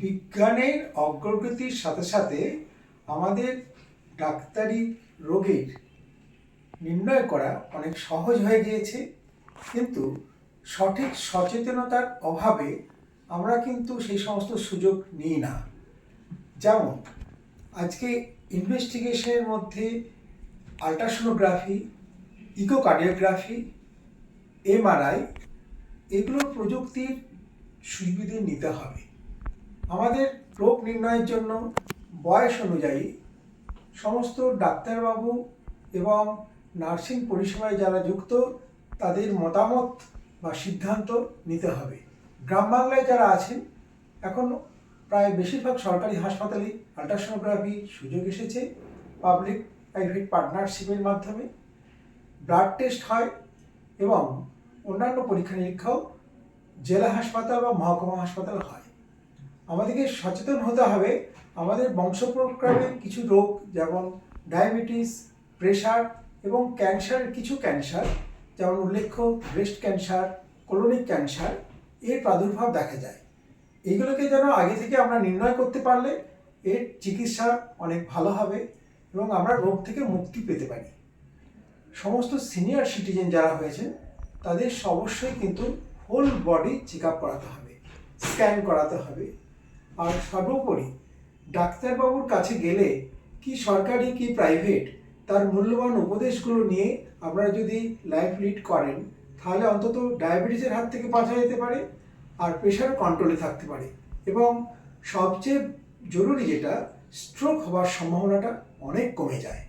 বিজ্ঞানের অগ্রগতির সাথে সাথে আমাদের ডাক্তারি রোগের নির্ণয় করা অনেক সহজ হয়ে গিয়েছে। কিন্তু সঠিক সচেতনতার অভাবে আমরা কিন্তু সেই সমস্ত সুযোগ নিই না। যেমন, আজকে ইনভেস্টিগেশনের মধ্যে আল্ট্রাসোনোগ্রাফি ইকোকার্ডিওগ্রাফি এমআরআই এগুলো প্রযুক্তির সুবিধে নিতে হবে। আমাদের রোগ নির্ণয়ের জন্য বয়স অনুযায়ী সমস্ত ডাক্তারবাবু এবং নার্সিং পরিষেবায় যারা যুক্ত, তাদের মতামত বা সিদ্ধান্ত নিতে হবে। গ্রাম বাংলায় যারা আছেন, এখন প্রায় বেশিরভাগ সরকারি হাসপাতালে আল্ট্রাসোনোগ্রাফি সুযোগ এসেছে, পাবলিক প্রাইভেট পার্টনারশিপের মাধ্যমে। ব্লাড টেস্ট হয় এবং অন্যান্য পরীক্ষা নিরীক্ষাও জেলা হাসপাতাল বা মহকুমা হাসপাতাল হয়। আমাদেরকে সচেতন হতে হবে। আমাদের বংশপ্রক্রমে কিছু রোগ, যেমন ডায়াবেটিস, প্রেশার এবং ক্যান্সার, কিছু ক্যান্সার, যেমন উল্লেখ্য ব্রেস্ট ক্যান্সার, কলোনিক ক্যান্সার, এর প্রাদুর্ভাব দেখা যায়। এইগুলোকে যেন আগে থেকে আমরা নির্ণয় করতে পারলে এর চিকিৎসা অনেক ভালো হবে এবং আমরা রোগ থেকে মুক্তি পেতে পারি। সমস্ত সিনিয়র সিটিজেন যারা হয়েছেন, তাদের অবশ্যই কিন্তু হোল বডি চেক আপ করাতে হবে স্ক্যান করাতে হবে। আর সর্বোপরি ডাক্তারবাবুর কাছে গেলে কি সরকারি কি প্রাইভেট তার মূল্যবান উপদেশগুলো নিয়ে আপনারা যদি লাইফ লিড করেন, তাহলে অন্তত ডায়াবেটিসের হাত থেকে বাঁচা যেতে পারে আর প্রেশার কন্ট্রোলে থাকতে পারে। এবং সবচেয়ে জরুরি যেটা স্ট্রোক হওয়ার সম্ভাবনাটা অনেক কমে যায়।